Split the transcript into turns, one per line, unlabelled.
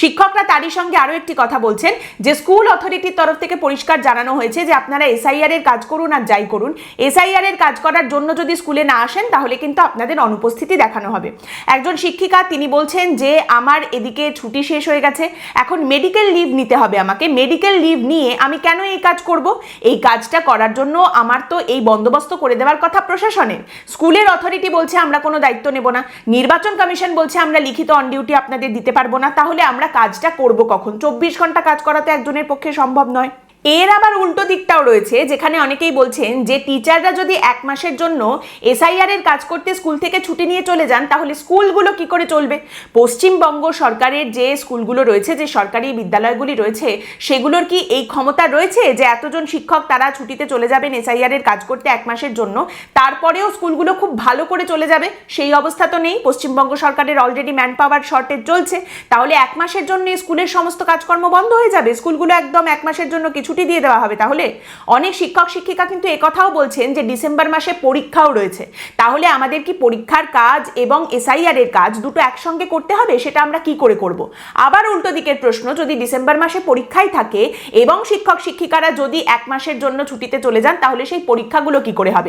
শিক্ষকরা তারই সঙ্গে আরও একটি কথা বলছেন যে স্কুল অথরিটির তরফ থেকে পরিষ্কার জানানো হয়েছে যে আপনারা এসআইআর এর কাজ করুন আর যাই করুন। এসআইআর এর কাজ করার জন্য যদি স্কুলে না আসেন, তাহলে কিন্তু আপনাদের অনুপস্থিতি দেখানো হবে। একজন শিক্ষিকা তিনি বলছেন যে, আমার এদিকে ছুটি শেষ হয়ে গেছে, এখন মেডিকেল লিভ নিতে হবে আমাকে। মেডিকেল লিভ নিয়ে আমি কেন এই কাজ করব? এই কাজটা করার জন্য আমার তো এই বন্দোবস্ত করে দেওয়ার কথা প্রশাসনের। স্কুলের অথরিটি বলছে, আমরা কোনো দায়িত্ব নেব না। নির্বাচন কমিশন বলছে, আমরা লিখিত অন ডিউটি আপনাদের দিতে পারব না। তাহলে আমরা কাজটা করব কখন? চব্বিশ ঘণ্টা কাজ করাতে একজনের পক্ষে সম্ভব নয়। এর আবার উল্টো দিকটাও রয়েছে, যেখানে অনেকেই বলছেন যে টিচাররা যদি এক মাসের জন্য এসআইআর এর কাজ করতে স্কুল থেকে ছুটি নিয়ে চলে যান, তাহলে স্কুলগুলো কি করে চলবে? পশ্চিমবঙ্গ সরকারের যে স্কুলগুলো রয়েছে, যে সরকারি বিদ্যালয়গুলি রয়েছে, সেগুলোর কি এই ক্ষমতা রয়েছে যে এতজন শিক্ষক তারা ছুটিতে চলে যাবেন এসআইআর এর কাজ করতে এক মাসের জন্য? তারপরেও স্কুলগুলো খুব ভালো করে চলে যাবে? সেই অবস্থা তো নেই, পশ্চিমবঙ্গ সরকারের অলরেডি ম্যান পাওয়ার শর্টেজ চলছে। তাহলে এক মাসের জন্য স্কুলের সমস্ত কাজকর্ম বন্ধ হয়ে যাবে? স্কুলগুলো একদম এক মাসের জন্য কি ছুটি দিয়ে দেওয়া হবে তাহলে? অনেক শিক্ষক, শিক্ষিকা কিন্তু একথাও বলছেন যে ডিসেম্বর মাসে পরীক্ষাও রয়েছে। তাহলে আমাদের কি পরীক্ষার কাজ এবং এসআইআর এর কাজ দুটো একসঙ্গে করতে হবে? সেটা আমরা কি করে করব? আবার উল্টো দিকের প্রশ্ন, যদি ডিসেম্বর মাসে পরীক্ষাই থাকে এবং শিক্ষক, শিক্ষিকারা যদি এক মাসের জন্য ছুটিতে চলে যান, তাহলে সেই পরীক্ষাগুলো কি করে হবে?